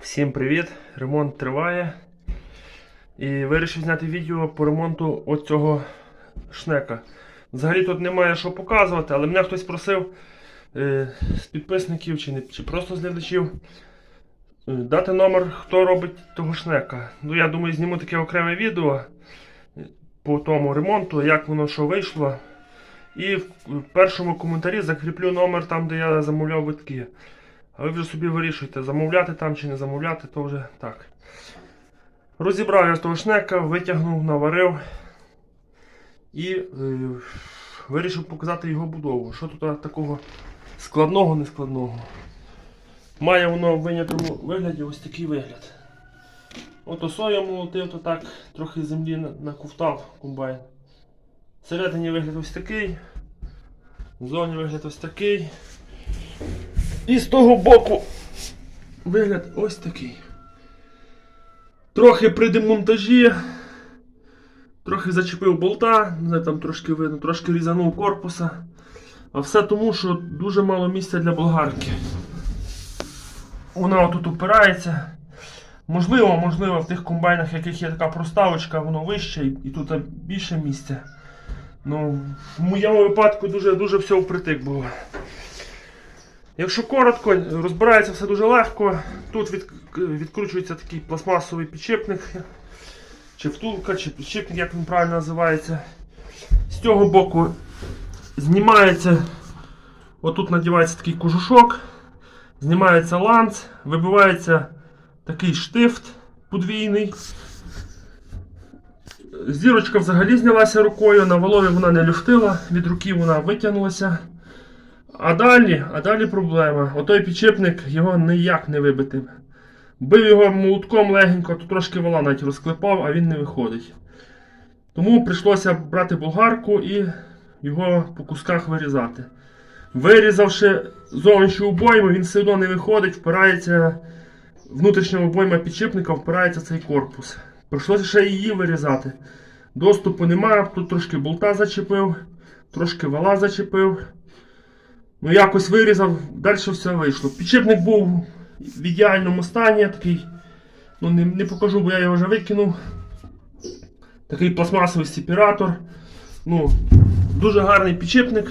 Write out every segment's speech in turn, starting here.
Всім привіт! Ремонт триває. І вирішив зняти відео по ремонту оцього шнека. Взагалі тут немає що показувати, але мене хтось просив е, з підписників чи, не, чи просто з глядачів е, дати номер, хто робить того шнека. Ну я думаю, зніму таке окреме відео е, по тому ремонту, як воно що вийшло. І в в першому коментарі закріплю номер там, де я замовляв витки. А ви вже собі вирішуєте, замовляти там чи не замовляти, то вже так. Розібрав я того шнека, витягнув, наварив і е, вирішив показати його будову. Що тут такого складного, нескладного. Має воно в винятому вигляді ось такий вигляд. От осою молотив, то так трохи землі на- наковтав комбайн. Всередині вигляд ось такий. Ззовні вигляд ось такий. І з того боку вигляд ось такий. Трохи при демонтажі, трохи зачепив болта, не знаю, там трошки видно, трошки різанув корпуса. А все тому, що дуже мало місця для болгарки. Вона отут опирається. Можливо, можливо, в тих комбайнах, в яких є така проставочка, воно вище і, тут більше місця. Ну, в моєму випадку дуже, дуже все впритик було. Якщо коротко, розбирається все дуже легко. Тут від, відкручується такий пластмасовий підшипник, чи втулка, чи підшипник, як він правильно називається. З цього боку знімається, отут надівається такий кожушок, знімається ланц, вибивається такий штифт подвійний. Зірочка взагалі знялася рукою, на волові вона не люфтила, від руки вона витягнулася. А далі, а далі проблема. Отой підшипник його ніяк не вибити. Бив його молотком легенько, то трошки вола навіть розклепав, а він не виходить. Тому прийшлося брати болгарку і його по кусках вирізати. Вирізавши зовнішню обойму, він все одно не виходить, впирається внутрішня обойма підшипника, впирається цей корпус. Прийшлося ще її вирізати. Доступу нема, тут трошки болта зачепив, трошки вала зачепив. Ну, якось вирізав, далі все вийшло. Підшипник був в ідеальному стані, такий. Ну, не, не покажу, бо я його вже викинув. Такий пластмасовий сепаратор. Ну, дуже гарний підшипник.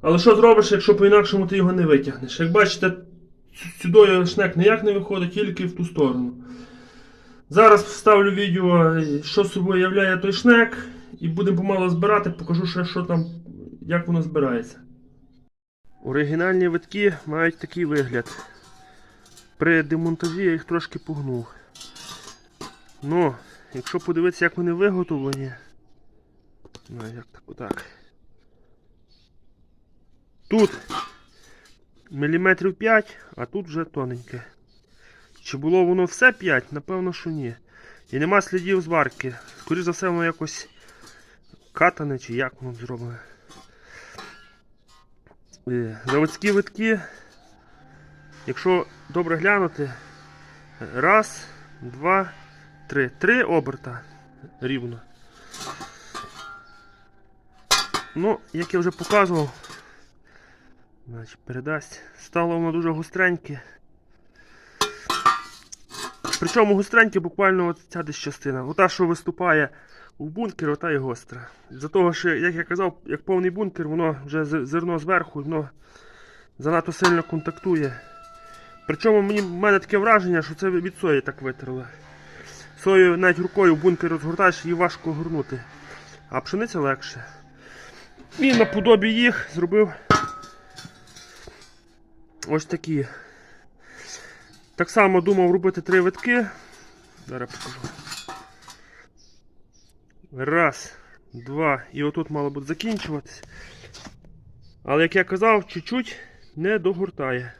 Але що зробиш, якщо по-інакшому ти його не витягнеш? Як бачите, сюди шнек ніяк не виходить, тільки в ту сторону. Зараз вставлю відео, що собою являє той шнек, і будемо помало збирати, покажу ще, що там, як воно збирається. Оригінальні витки мають такий вигляд. При демонтажі я їх трошки погнув. Ну, якщо подивитися, як вони виготовлені. Ну, як так отак. Тут міліметрів 5, а тут вже тоненьке. Чи було воно все 5? Напевно, що ні. І нема слідів зварки. Скоріше за все, воно якось катане, чи як воно зроблене. Е, Заводські витки, якщо добре глянути, раз, два, три. Три оберта рівно. Ну, як я вже показував, значить, передасть. Стало воно дуже гостреньке. Причому гостреньке буквально от ця десь частина. Ота, що виступає в бункер, ота і гостра. За того, що, як я казав, як повний бункер, воно вже зерно зверху, воно занадто сильно контактує. Причому мені, в мене таке враження, що це від сої так витерли. Сою навіть рукою в бункер розгортаєш, її важко горнути. А пшениця легше. І наподобі їх зробив ось такі. Так само думав робити три витки. Зараз покажу. Раз, два. І отут мало бути закінчуватись. Але як я казав, чуть-чуть не догортає.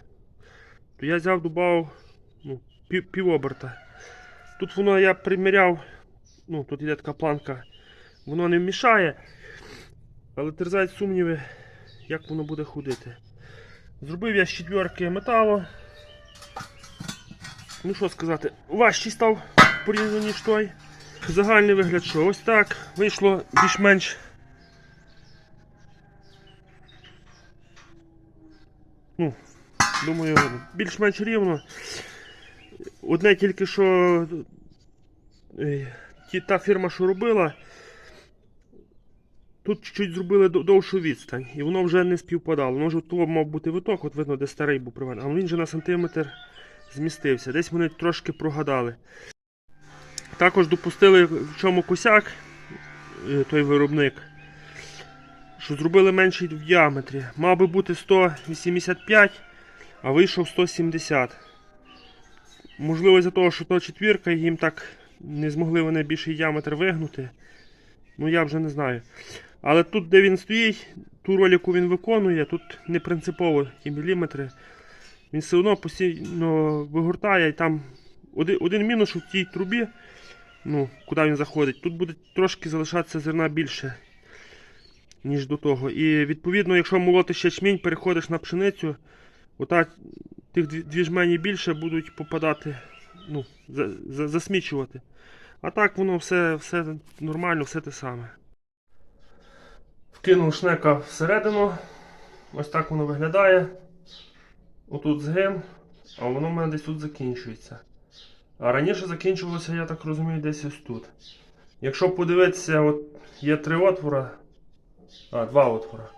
То я взяв, додав ну, пів, півоберта. Тут воно я приміряв, ну тут йде така планка, воно не вмішає, але терзають сумніви, як воно буде ходити. Зробив я з четверки металу. Ну що сказати, важчий став порівняно ніж той. Загальний вигляд, що ось так. Вийшло більш-менш. Ну, думаю, більш-менш рівно. Одне тільки що е, та фірма, що робила, тут чуть зробили довшу відстань, і воно вже не співпадало. Воно ж тут мав бути виток, от видно, де старий був приведений, а він же на сантиметр змістився. Десь вони трошки прогадали. Також допустили в чому косяк, е, той виробник, що зробили менший в діаметрі. Мав би бути 185, а вийшов 170. Можливо, за того, що то четвірка, їм так не змогли вони більший діаметр вигнути. Ну я вже не знаю. Але тут, де він стоїть, ту роль, яку він виконує, тут не принципово ті міліметри. Він все одно постійно вигортає і там один, один мінус, в тій трубі, ну, куди він заходить, тут буде трошки залишатися зерна більше, ніж до того. І відповідно, якщо молоти ще чмінь, переходиш на пшеницю, ота тих дві жмені більше будуть попадати, ну, за, за, засмічувати. А так воно все, все нормально, все те саме. Вкинув шнека всередину. Ось так воно виглядає. Отут згин, а воно в мене десь тут закінчується. А раніше закінчувалося, я так розумію, десь ось тут. Якщо подивитися, от є три отвора. А, два отвора.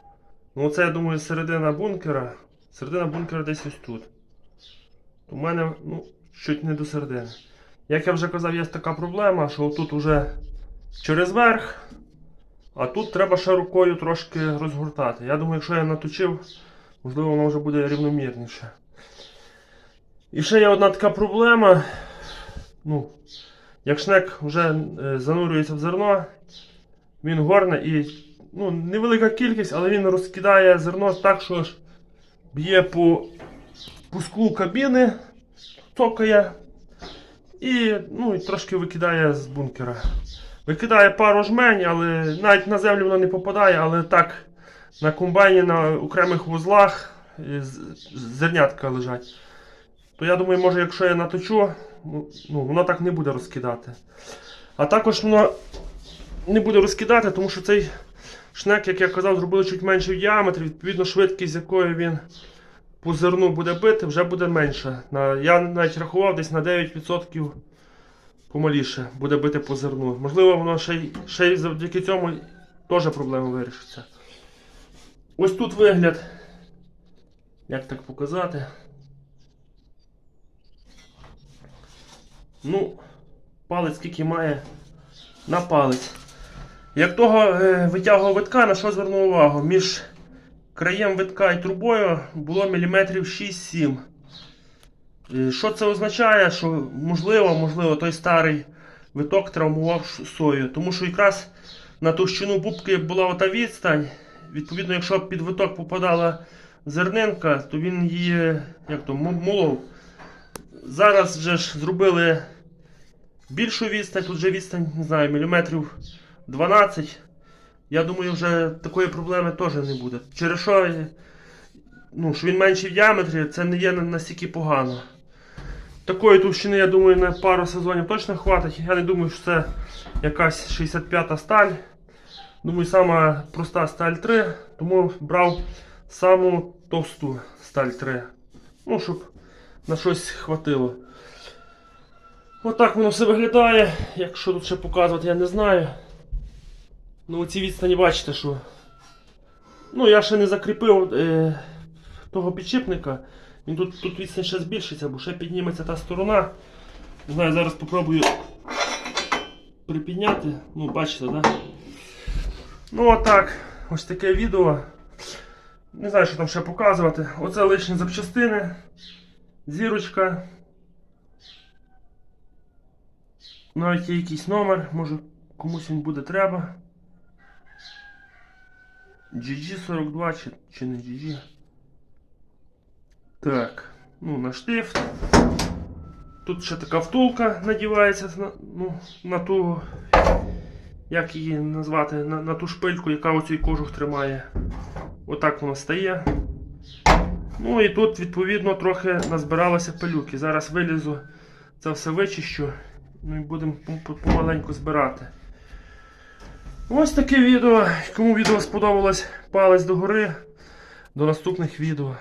Ну це, я думаю, середина бункера. Середина бункера десь ось тут. У мене, ну, чуть не до середини. Як я вже казав, є така проблема, що тут уже через верх, а тут треба ще рукою трошки розгортати. Я думаю, якщо я наточив, можливо, воно вже буде рівномірніше. І ще є одна така проблема. Ну, як шнек вже е, занурюється в зерно, він горне і ну, невелика кількість, але він розкидає зерно так, що ж б'є по, склу кабіни, цокає і, ну, і трошки викидає з бункера. Викидає пару жмень, але навіть на землю воно не попадає, але так на комбайні на окремих вузлах е, зернятка лежать. То я думаю, може, якщо я наточу, ну, ну, воно так не буде розкидати. А також воно не буде розкидати, тому що цей шнек, як я казав, зробили чуть менший в діаметрі, відповідно, швидкість, з якою він по зерну буде бити, вже буде менша. На, я навіть рахував десь на 9% помаліше буде бити по зерну. Можливо, воно ще й, ще й завдяки цьому теж проблема вирішиться. Ось тут вигляд. Як так показати? Ну, палець скільки має на палець. Як того е, витягував витка, на що звернув увагу? Між краєм витка і трубою було міліметрів 6-7. Е, Що це означає? Що можливо, можливо, той старий виток травмував сою. Тому що якраз на товщину бубки була ота відстань. Відповідно, якщо під виток попадала зернинка, то він її як то, молов. Зараз вже ж зробили більшу відстань, тут вже відстань, не знаю, міліметрів 12. Я думаю, вже такої проблеми теж не буде. Через що, ну, що він менший в діаметрі, це не є настільки погано. Такої товщини, я думаю, на пару сезонів точно хватить. Я не думаю, що це якась 65-та сталь. Думаю, сама проста сталь 3, тому брав саму товсту сталь 3. Ну, щоб на щось хватило. Отак воно все виглядає. Якщо тут ще показувати, я не знаю. Ну, ці відстані бачите, що. Ну, я ще не закріпив е, того підшипника. Він тут, тут відстань ще збільшиться, бо ще підніметься та сторона. Не знаю, зараз спробую припідняти. Ну, бачите, так? Да? Ну, отак. Ось таке відео. Не знаю, що там ще показувати. Оце лишні запчастини. Зірочка. Навіть є якийсь номер, може комусь він буде треба. GG42 чи, чи не GG. Так, ну на штифт. Тут ще така втулка надівається на, ну, на ту, як її назвати, на, на ту шпильку, яка оцей кожух тримає. Отак воно стає. Ну і тут, відповідно, трохи назбиралося пилюки. Зараз вилізу, це все вичищу. Ну і будемо по- по- помаленьку збирати. Ось таке відео. Кому відео сподобалось, палець догори. До наступних відео.